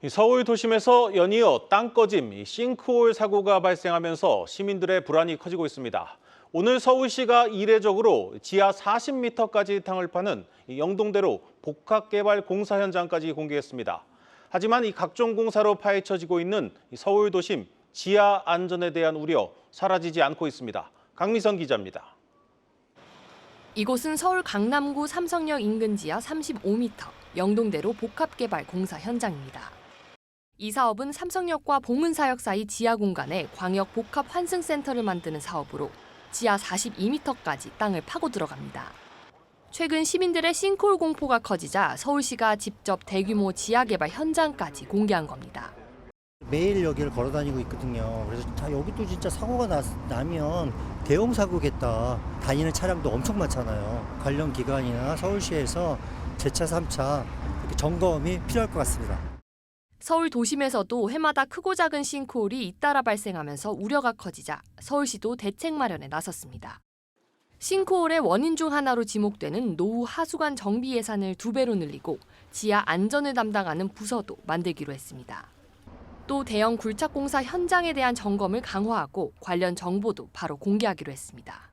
이 서울 도심에서 연이어 땅 꺼짐, 이 싱크홀 사고가 발생하면서 시민들의 불안이 커지고 있습니다. 오늘 서울시가 이례적으로 지하 40m까지 땅을 파는 이 영동대로 복합개발 공사 현장까지 공개했습니다. 하지만 이 각종 공사로 파헤쳐지고 있는 이 서울 도심 지하 안전에 대한 우려 사라지지 않고 있습니다. 강미선 기자입니다. 이곳은 서울 강남구 삼성역 인근 지하 35m 영동대로 복합개발 공사 현장입니다. 이 사업은 삼성역과 봉은사역 사이 지하 공간에 광역 복합 환승센터를 만드는 사업으로 지하 42m까지 땅을 파고 들어갑니다. 최근 시민들의 싱크홀 공포가 커지자 서울시가 직접 대규모 지하 개발 현장까지 공개한 겁니다. 매일 여기를 걸어 다니고 있거든요. 그래서 다 여기도 진짜 사고가 나, 나면 대형 사고겠다. 다니는 차량도 엄청 많잖아요. 관련 기관이나 서울시에서 제 차, 3차 이렇게 점검이 필요할 것 같습니다. 서울 도심에서도 해마다 크고 작은 싱크홀이 잇따라 발생하면서 우려가 커지자 서울시도 대책 마련에 나섰습니다. 싱크홀의 원인 중 하나로 지목되는 노후 하수관 정비 예산을 두 배로 늘리고 지하 안전을 담당하는 부서도 만들기로 했습니다. 또 대형 굴착 공사 현장에 대한 점검을 강화하고 관련 정보도 바로 공개하기로 했습니다.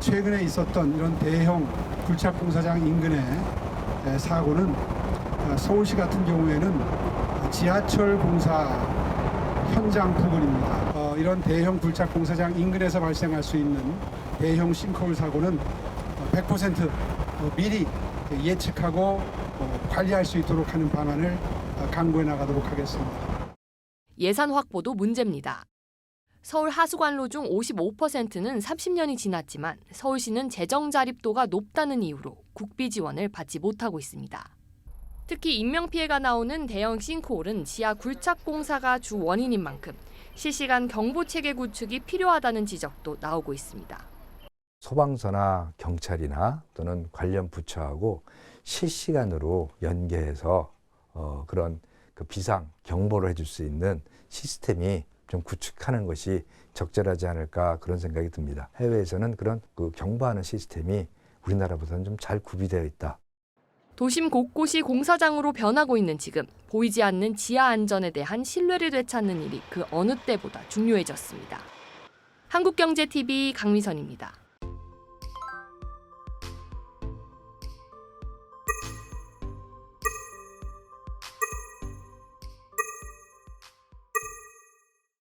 최근에 있었던 이런 대형 굴착 공사장 인근의 에, 사고는 어, 서울시 같은 경우에는 지하철 공사 현장 부근입니다. 어, 이런 대형 굴착 공사장 인근에서 발생할 수 있는 대형 싱크홀 사고는 어, 100% 어, 미리 예측하고 어, 관리할 수 있도록 하는 방안을 어, 강구해 나가도록 하겠습니다. 예산 확보도 문제입니다. 서울 하수관로 중 55%는 30년이 지났지만 서울시는 재정 자립도가 높다는 이유로 국비 지원을 받지 못하고 있습니다. 특히 인명 피해가 나오는 대형 싱크홀은 지하 굴착 공사가 주 원인인 만큼 실시간 경보 체계 구축이 필요하다는 지적도 나오고 있습니다. 소방서나 경찰이나 또는 관련 부처하고 실시간으로 연계해서 어, 그런 그 비상 경보를 해줄 수 있는 시스템이 좀 구축하는 것이 적절하지 않을까 그런 생각이 듭니다. 해외에서는 그런 그 경보하는 시스템이 우리나라보다는 좀 잘 구비되어 있다. 도심 곳곳이 공사장으로 변하고 있는 지금 보이지 않는 지하 안전에 대한 신뢰를 되찾는 일이 그 어느 때보다 중요해졌습니다. 한국경제TV 강미선입니다.